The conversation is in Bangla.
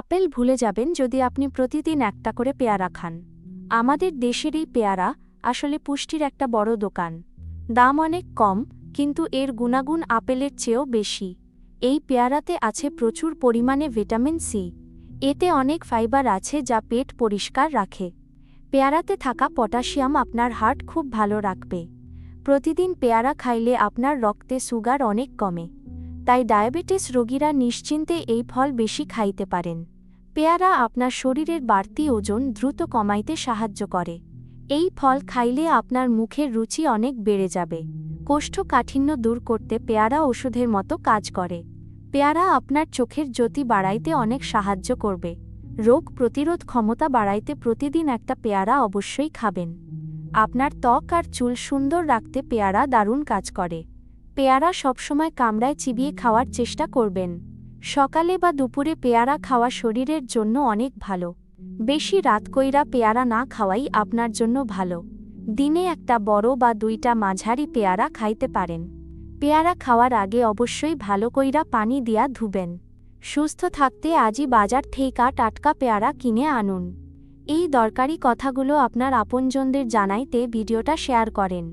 আপেল ভুলে যাবেন যদি আপনি প্রতিদিন একটা করে পেয়ারা খান। আমাদের দেশের এই পেয়ারা আসলে পুষ্টির একটা বড় দোকান। দাম অনেক কম, কিন্তু এর গুণাগুণ আপেলের চেয়েও বেশি। এই পেয়ারাতে আছে প্রচুর পরিমাণে ভিটামিন সি। এতে অনেক ফাইবার আছে যা পেট পরিষ্কার রাখে। পেয়ারাতে থাকা পটাশিয়াম আপনার হার্ট খুব ভালো রাখবে। প্রতিদিন পেয়ারা খাইলে আপনার রক্তে সুগার অনেক কমে। তাই ডায়াবেটিস রোগীরা নিশ্চিন্তে এই ফল বেশি খাইতে পারেন। পেয়ারা আপনার শরীরের বাড়তি ওজন দ্রুত কমাইতে সাহায্য করে। এই ফল খাইলে আপনার মুখের রুচি অনেক বেড়ে যাবে। কোষ্ঠকাঠিন্য দূর করতে পেয়ারা ওষুধের মতো কাজ করে। পেয়ারা আপনার চোখের জ্যোতি বাড়াইতে অনেক সাহায্য করবে। রোগ প্রতিরোধ ক্ষমতা বাড়াইতে প্রতিদিন একটা পেয়ারা অবশ্যই খাবেন। আপনার ত্বক আর চুল সুন্দর রাখতে পেয়ারা দারুণ কাজ করে। পেয়ারা সবসময় কামড়ায় চিবিয়ে খাওয়ার চেষ্টা করবেন। সকালে বা দুপুরে পেয়ারা খাওয়া শরীরের জন্য অনেক ভালো। বেশি রাত কইরা পেয়ারা না খাওয়াই আপনার জন্য ভালো। দিনে একটা বড় বা দুইটা মাঝারি পেয়ারা খাইতে পারেন। পেয়ারা খাওয়ার আগে অবশ্যই ভালো কইরা পানি দিয়া ধুবেন। সুস্থ থাকতে আজই বাজার থেইকা টাটকা পেয়ারা কিনে আনুন। এই দরকারি কথাগুলো আপনার আপনজনদের জানাইতে ভিডিওটা শেয়ার করেন।